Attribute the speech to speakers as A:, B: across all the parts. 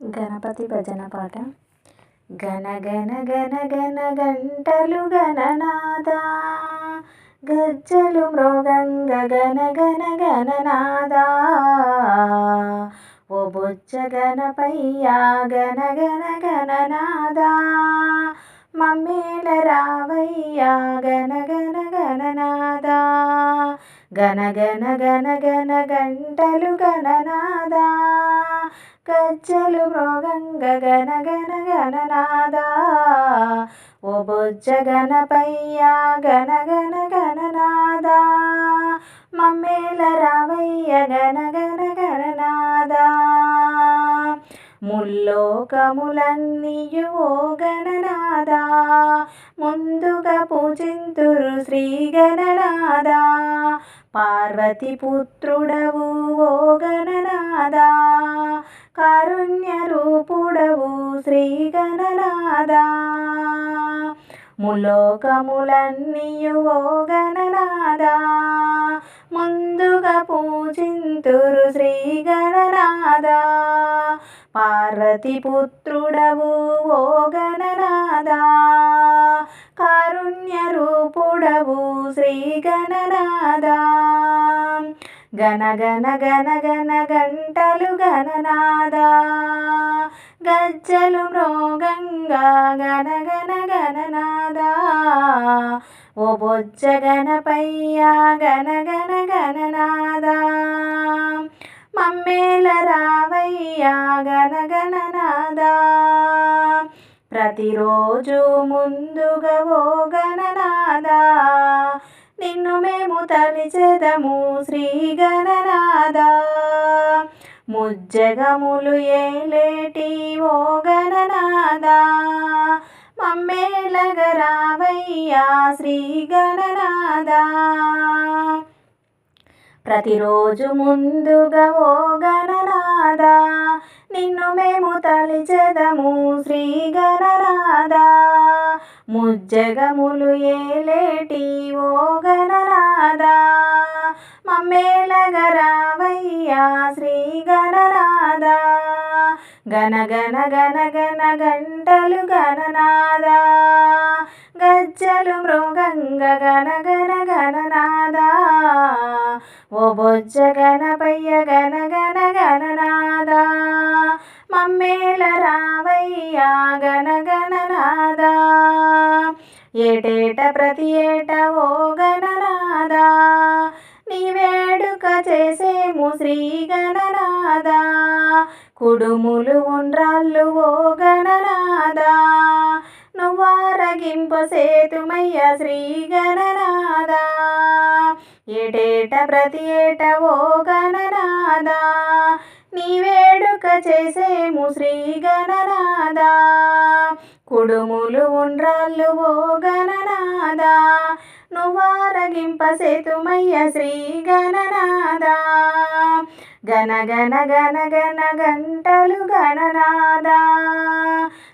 A: గణపతి భజన పాట. గణ గణ గణ గణ గంటలు గణనాద గజ్జలు మృగంగ గణ గణ గణనాద ఓ బొజ్జ గణపయ్యా గణ గణ గణనాద మమ్మేల రావయ్యా గణ గణ గణనాద గణ గణ గంటలు గణనాదా కజ్జలు మృగంగ గణ గణ గణనాద ఓ బొజ్జ గణపయ్యా గణ ముల్లోకములన్నీయు ఓ గణనాద ముందుగా పూజింతురు శ్రీ గణనాదా పార్వతి పుత్రుడవు ఓ గణనాదా కారుణ్య రూపుడవు శ్రీ గణనాదా ములోకములన్నీయు ఓ గణనాదా ముందుగా పూజింతురు శ్రీ గణనాదా పార్వతిపుత్రుడవు ఓ గణనాదా కారుణ్య రూపుడవు శ్రీ గణనాదా గణ గణ గణ గణ గంటలు గణనాదా గజ్జలు మృగంగా గణ గణ గణనాద ఓ బొజ్జ గణపయ్యా గణ గణ గణనాద మమ్మేల రావయ్యా గణ ప్రతిరోజు ముందుగా ఓ గణనాదా నిన్ను మేము తలిచెదము శ్రీ గణనాదా ముజ్జగములు ఏలేటి ఓ గణనాద మమ్మేలగరావయ్యా శ్రీ గణనాదా ప్రతిరోజు ముందుగా ఓ గణనాద నిన్ను మేము తలిచెదము శ్రీ గణనాద ముజ్జగములు ఏలేటి ఓ గణనాద మమ్మేళగరావయ్యా శ్రీ గణనాద గణ గణ గణ గణ గంటలు గణనాదా గజ్జలు మృగంగ గణ గణ గణనాద ఓ బొజ్జ గణపయ్య గణ గణ గణనాదా మమ్మేల రావయ్యా గణ గణనాదా ఏటేట ప్రతి ఏట ఓ గణనాదా నీ వేడుక చేసేము శ్రీ గణనాదా కుడుములు ఉండ్రాళ్ళు ఓ గణనాదా నువ్వారగింప సేతుమయ్య శ్రీ గణనాదా ఏటేట ప్రతి ఏట ఓ గణనాదా నీ వేడుక చేసేము శ్రీ గణనాదా కుడుములు ఉండ్రాళ్ళు ఓ గణనాదా నువ్వారగింప సేతుమయ్య శ్రీ గణనాదా గణ గణ గణ గణ గంటలు గణనాదా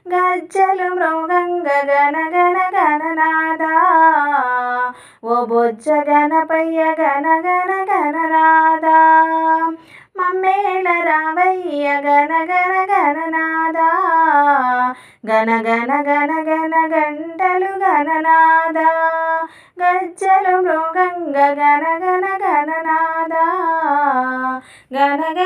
A: గజ్జలు మృగంగ గణ గణ ఓ బొజ్జ గణనాదా మమ్మేళ రావయ్య గణ గణనాదా గణనాద గణ గంటలు గణనాదా గజ్జలు మృగంగ గణ గణనాదా గణనాద